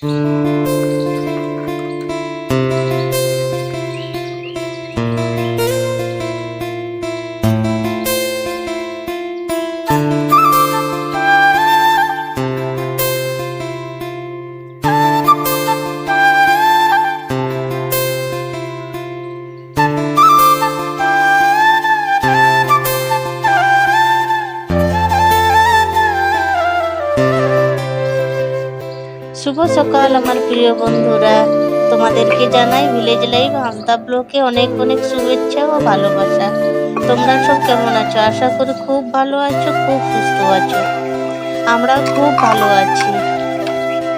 Mm. সকাল, আমার প্রিয় বন্ধুরা। তোমাদেরকে জানাই ভিলেজ লাইভ আমতা ব্লকে অনেক অনেক শুভেচ্ছা ও ভালোবাসা। তোমরা সব কেমন আছো? আশা করি খুব ভালো আছো, খুব সুস্থ আছো। আমরা খুব ভালো আছি।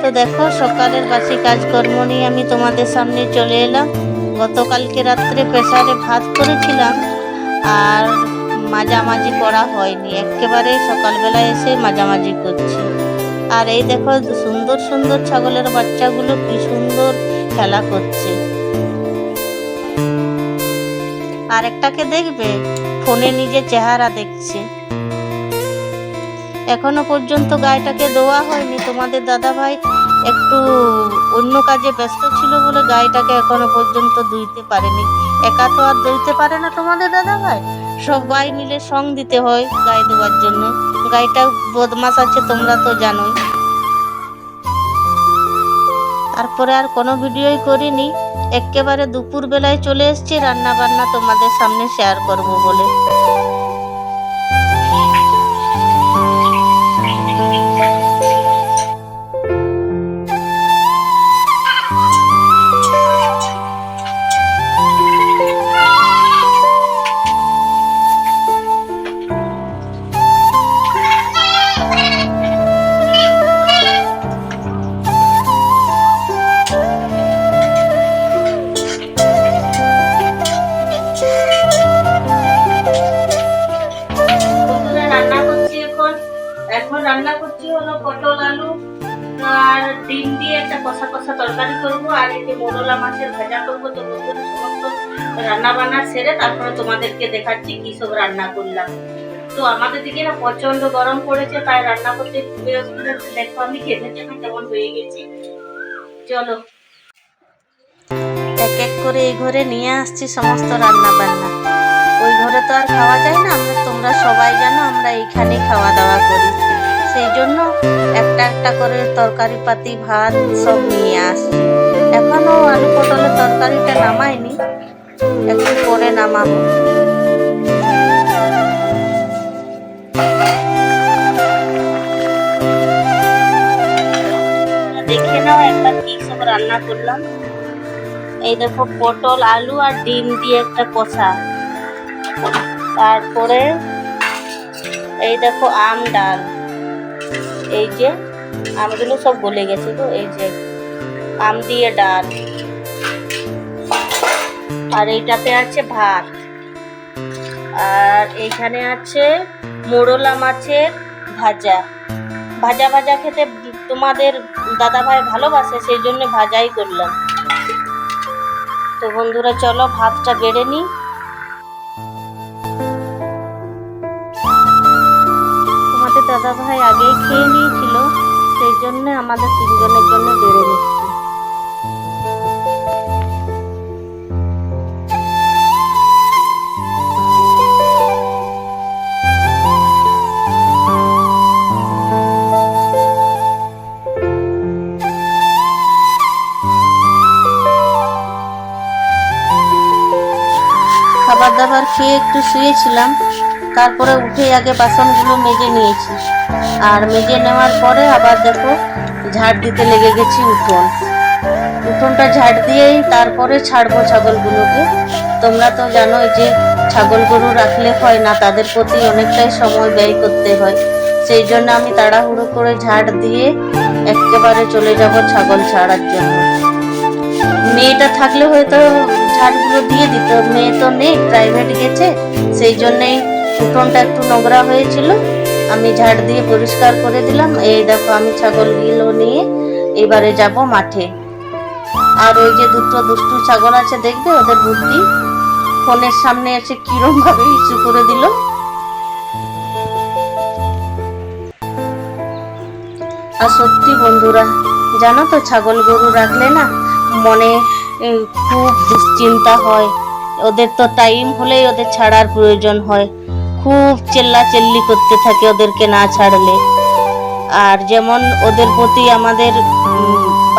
তো দেখো, সকালের বাসি কাজকর্ম নিয়ে আমি তোমাদের সামনে চলে এলাম। গতকালকে রাত্রে প্রেসারে ভাত করেছিলাম, আর মাঝামাঝি করা হয়নি। একেবারে সকালবেলা এসে মাঝামাঝি করছি। আর এই দেখো সুন্দর সুন্দর ছাগলের বাচ্চাগুলো কি সুন্দর খেলা করছে। আর একটাকে দেখবে, ফোনে নিজে চেহারা দেখছে। এখনও পর্যন্ত গায়েটাকে দেওয়া হয়নি। তোমাদের দাদা ভাই একটু অন্য কাজে ব্যস্ত ছিল বলে গায়েটাকে এখনও পর্যন্ত ধুইতে পারেনি। একা তো আর দইতে পারে না তোমাদের দাদা ভাই সবাই মিলে সং দিতে হয় গায়ে দেওয়ার জন্য। গাইটা বদমাস আছে, তোমরা তো জানোই। তারপরে আর কোনো ভিডিওই করিনি। একেবারে দুপুর বেলায় চলে এসছি রান্না বান্না তোমাদের সামনে শেয়ার করব বলে। একটা কষা কষা তরকারি করব, আর যে মোরলা মাছের ভাজা করব, তো সমস্ত রান্না বান্না সেরে তারপরে তোমাদেরকে দেখাচ্ছি কি সব রান্না করলাম। তো আমাদের দিকে না প্রচণ্ড গরম পড়েছে, তাই রান্না করতে। দেখো আমি খেতে খেতে কেমন হয়ে গেছি। চলো। এক এক করে এই ঘরে নিয়ে আসছি সমস্ত রান্না বান্না ওই ঘরে তো আর খাওয়া যায় না, আমরা তোমরা সবাই জানো আমরা এইখানে খাওয়া দাওয়া করি। সেই জন্য একটা একটা করে তরকারি পাতি, ভাত সব নিয়ে আসছি। এখনও আলু পটলের তরকারিটা নামাইনি, একটু পরে নামাবো। দেখে নাও একবার কি সব রান্না করলাম। এই দেখো, পটল, আলু আর ডিম দিয়ে একটা কষা। তারপরে এই দেখো আম, ডাল। এই যে আমগুলো সব গলে গেছে তো, এই যে আম দিয়ে ডাল। আর এইটাতে আছে ভাত। আর এইখানে আছে মোড়লা মাছের ভাজা। ভাজা ভাজা খেতে তোমাদের দাদা ভাই ভালোবাসে, সেই জন্য ভাজাই করলাম। তো বন্ধুরা, চলো ভাতটা বেড়ে নিই। দাদা ভাই আগেই খেয়ে নিয়েছিল, সেই জন্য আমাদের তিনজনের জন্য বেড়ে নিচ্ছি। খাবার দাবার খেয়ে একটু শুয়েছিলাম। তারপরে উঠে আগে বাসনগুলো মেজে নিয়েছি। আর মেজে নেওয়ার পরে আবার দেখো ঝাড় দিতে লেগে গেছি উঠোন। উঠোনটা ঝাড় দিয়েই তারপরে ছাড়বো ছাগলগুলোকে। তোমরা তো জানোই যে ছাগল গরু রাখলে হয় না, তাদের প্রতি অনেকটাই সময় ব্যয় করতে হয়। সেই জন্য আমি তাড়াহুড়ো করে ঝাড় দিয়ে একেবারে চলে যাব ছাগল ছাড়ার জন্য। মেয়েটা থাকলে হয়তো ঝাড়গুলো দিয়ে দিত, মেয়ে তো নেই প্রাইভেট গেছে। সেই জন্যই উঠোনটা একটু নোংরা হয়েছিল, আমি ঝাড় দিয়ে পরিষ্কার করে দিলাম। এই দেখো, আমি ছাগলগুলো নিয়ে এবারে যাব মাঠে। আর ওই যে দুটো দুষ্টু ছাগল আছে, দেখবে ওদের বুদ্ধি? ফোনের সামনে এসে কিরম ভাবে ইস্যু করে দিল। আর সত্যি বন্ধুরা, জানো তো ছাগল গরু রাখলে না মনে খুব দুশ্চিন্তা হয়। ওদের তো টাইম হলেই ওদের ছাড়ার প্রয়োজন হয়। খুব চেল্লা চেল্লি করতে থাকে ওদেরকে না ছাড়লে। আর যেমন ওদের প্রতি আমাদের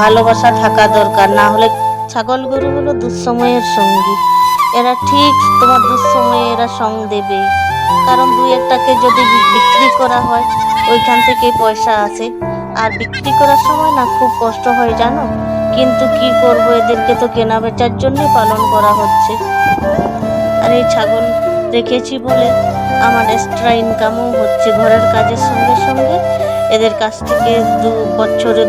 ভালোবাসা থাকা দরকার, না হলে ছাগল গরু হলো দুঃসময়ের সঙ্গী। এরা ঠিক তোমার দুঃসময়ে এরা সঙ্গ দেবে। কারণ দুই একটাকে যদি বিক্রি করা হয়, ওইখান থেকে পয়সা আসে আর বিক্রি করার সময় না খুব কষ্ট হয়, জানো? কিন্তু কি করব, এদেরকে তো কেনা বেচার জন্যই পালন করা হচ্ছে। আর এই ছাগল রেখেছি বলে আমার এক্সট্রা ইনকামও হচ্ছে ঘরের কাজের সঙ্গে সঙ্গে। এদের কাছ থেকে দু বছরে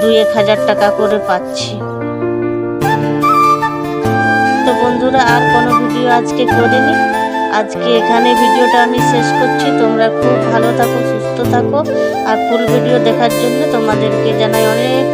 দুই এক হাজার টাকা করে পাচ্ছি। তো বন্ধুরা, আর কোনো ভিডিও আজকে করিনি। আজকে এখানে ভিডিওটা আমি শেষ করছি। তোমরা খুব ভালো থাকো, সুস্থ থাকো। আর ফুল ভিডিও দেখার জন্য তোমাদেরকে জানাই অনেক